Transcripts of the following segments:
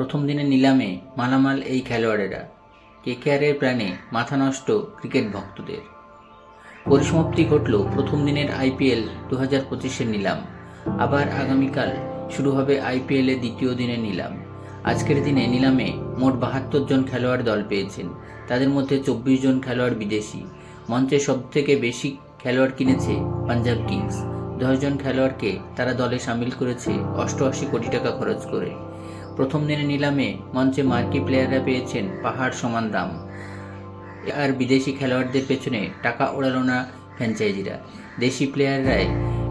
প্রথম দিনে নিলামে মালামাল এই খেলোয়াড়েরা। কেকেআরের প্রাণে মাথা নষ্ট ক্রিকেট ভক্তদের। পরিসমাপ্তি ঘটল প্রথম দিনের আইপিএল দু হাজার পঁচিশের নিলাম। আবার আগামীকাল শুরু হবে আইপিএলের দ্বিতীয় দিনের নিলাম। আজকের দিনে নিলামে মোট বাহাত্তর জন খেলোয়াড় দল পেয়েছেন। তাদের মধ্যে চব্বিশ জন খেলোয়াড় বিদেশি। মঞ্চে সবথেকে বেশি খেলোয়াড় কিনেছে পাঞ্জাব কিংস। দশজন খেলোয়াড়কে তারা দলে সামিল করেছে অষ্টআশি কোটি টাকা খরচ করে। প্রথম দিনে নিলামে মঞ্চে মার্কি প্লেয়াররা পেয়েছেন পাহাড় সমান দাম। আর বিদেশি খেলোয়াড়দের পেছনে টাকা ওড়ালো না ফ্র্যাঞ্চাইজিরা। দেশি প্লেয়াররাই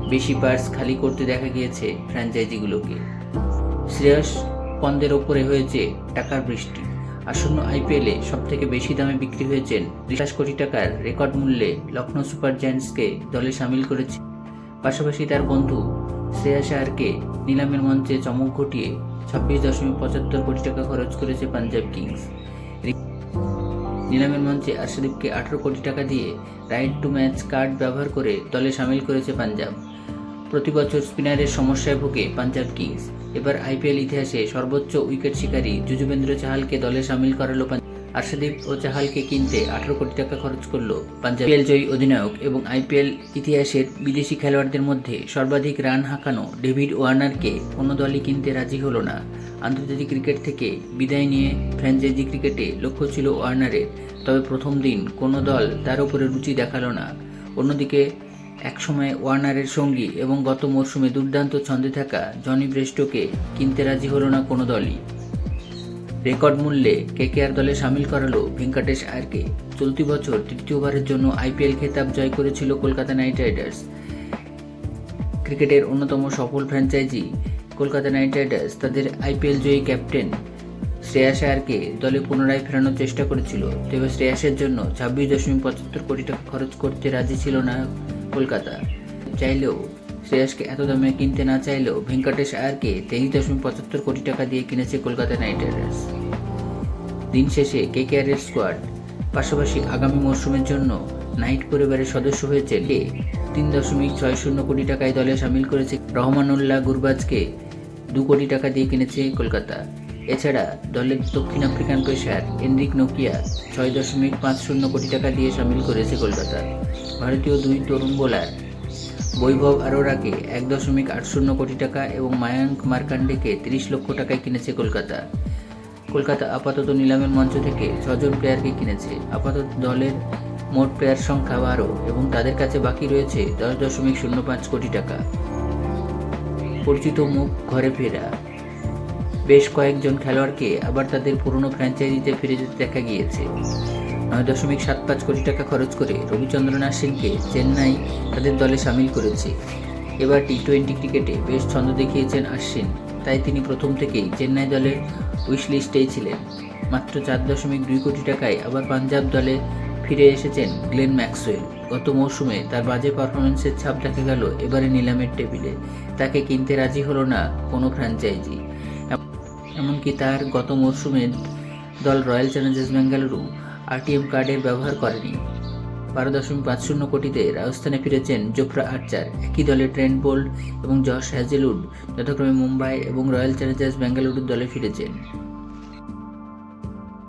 বেশি পার্স খালি করতে দেখা গিয়েছে ফ্র্যাঞ্চাইজিগুলোকে। শ্রেয়স পন্দের ওপরে হয়েছে টাকার বৃষ্টি। আসন্ন আইপিএলে সব থেকে বেশি দামে বিক্রি হয়েছেন পঞ্চাশ কোটি টাকার রেকর্ড মূল্যে লখনৌ সুপার জায়ান্টসকে দলে সামিল করেছে। পাশাপাশি তার বন্ধু শ্রেয়াস আয়ারকে নিলামের মঞ্চে চমক ঘটিয়ে ছাব্বিশ দশমিক পঁচাত্তর কোটি টাকা খরচ করেছে পাঞ্জাব কিংস। নিলামের মঞ্চে আশাদীপকে আঠারো কোটি টাকা দিয়ে রাইট টু ম্যাচ কার্ড ব্যবহার করে দলে সামিল করেছে পাঞ্জাব। প্রতি বছর স্পিনারের সমস্যায় ভোগে পাঞ্জাব কিংস। এবার আইপিএল ইতিহাসে সর্বোচ্চ উইকেট শিকারী যুজুবেন্দ্র চাহালকে দলে সামিল করালো পাঞ্জাব। আরশাদীপ ও চাহালকে কিনতে আঠারো কোটি টাকা খরচ করল পাঞ্জাব জয়ী অধিনায়ক এবং আইপিএল ইতিহাসের বিদেশি খেলোয়াড়দের মধ্যে সর্বাধিক রান হাঁকানো ডেভিড ওয়ার্নারকে কোনো দলই কিনতে রাজি হলো না। আন্তর্জাতিক ক্রিকেট থেকে বিদায় নিয়ে ফ্র্যাঞ্চাইজি ক্রিকেটে লক্ষ্য ছিল ওয়ার্নারের, তবে প্রথম দিন কোনো দল তার উপরে রুচি দেখাল না। অন্যদিকে, একসময় ওয়ার্নারের সঙ্গী এবং গত মরশুমে দুর্দান্ত ছন্দে থাকা জনি ব্রেস্টোকে কিনতে রাজি হলো না কোনো দলই। রেকর্ড মূল্যে কেকেআর দলে সামিল করালো ভেঙ্কটেশ আয়ারকে। চলতি বছর তৃতীয়বারের জন্য আইপিএল খেতাব জয় করেছিল কলকাতা নাইট রাইডার্স। ক্রিকেটের অন্যতম সফল ফ্র্যাঞ্চাইজি কলকাতা নাইট রাইডার্স তাদের আইপিএল জয়ী ক্যাপ্টেন শ্রেয়াস আয়ারকে দলে পুনরায় ফেরানোর চেষ্টা করেছিল। তবে শ্রেয়াসের জন্য ছাব্বিশ দশমিক পঁচাত্তর কোটি টাকা খরচ করতে রাজি ছিল না কলকাতা। চাইলেও শ্রেয়াসকে এত দামে কিনতে না চাইলেও ভেঙ্কটেশ আয়ারকে তেইশ দশমিক পঁচাত্তর কোটি টাকা দিয়ে কিনেছে কলকাতা নাইট রাইডার্স। দিন শেষে কেকেআরের স্কোয়াড, পাশাপাশি আগামী মরশুমের জন্য নাইট পরিবারের সদস্য হয়েছে লে, তিন দশমিক ছয় শূন্য কোটি টাকায় দলে সামিল করেছে রহমানুল্লাহ গুরবাজকে দু কোটি টাকা দিয়ে কিনেছে কলকাতা। এছাড়া দলের দক্ষিণ আফ্রিকান পেশার এনরিক নোকিয়া ছয় দশমিক পাঁচ শূন্য কোটি টাকা দিয়ে সামিল করেছে কলকাতা। ভারতীয় দুই তরুণ বোলার বৈভব আরোরাকে এক দশমিক আট শূন্য কোটি টাকা এবং মায়াঙ্ক মার্কান্ডেকে তিরিশ লক্ষ টাকায় কিনেছে কলকাতা। কলকাতা আপাতত নিলামের মঞ্চ থেকে ছজন প্লেয়ারকে কিনেছে। আপাতত দলের মোট প্লেয়ার সংখ্যা বারো এবং তাদের কাছে বাকি রয়েছে দশ দশমিক শূন্য পাঁচ কোটি টাকা। পরিচিত মুখ ঘরে ফেরা। বেশ কয়েকজন খেলোয়াড়কে আবার তাদের পুরনো ফ্র্যাঞ্চাইজিতে ফিরে যেতে দেখা গিয়েছে। নয় দশমিক সাত পাঁচ কোটি টাকা খরচ করে রবিচন্দ্রন আশ্বিনকে চেন্নাই তাদের দলে সামিল করেছে। এবার টি টোয়েন্টি ক্রিকেটে বেশ ছন্দ দেখিয়েছেন আশ্বিন। তাই তিনি প্রথম থেকেই চেন্নাই দলের উইশ লিস্টেই ছিলেন। মাত্র চার দশমিক দুই কোটি টাকায় আবার পাঞ্জাব দলে ফিরে এসেছেন গ্লেন ম্যাক্সওয়েল। গত মৌসুমে তার বাজে পারফরমেন্সের ছাপ দেখা গেল এবারে নিলামের টেবিলে। তাকে কিনতে রাজি হলো না কোনো ফ্র্যাঞ্চাইজি। এমনকি তার গত মরশুমে দল রয়্যাল চ্যালেঞ্জার্স বেঙ্গালুরু আরটিএম কার্ডের ব্যবহার করেনি। বারো দশমিক পাঁচ শূন্য কোটিতে রাজস্থানে ফিরেছেন জোফরা আর্চার। একই দলে ট্রেন্ট বোল্ড এবং জশ হ্যাজেলউড যথাক্রমে মুম্বাই এবং রয়্যাল চ্যালেঞ্জার্স বেঙ্গালুরুর দলে ফিরেছেন।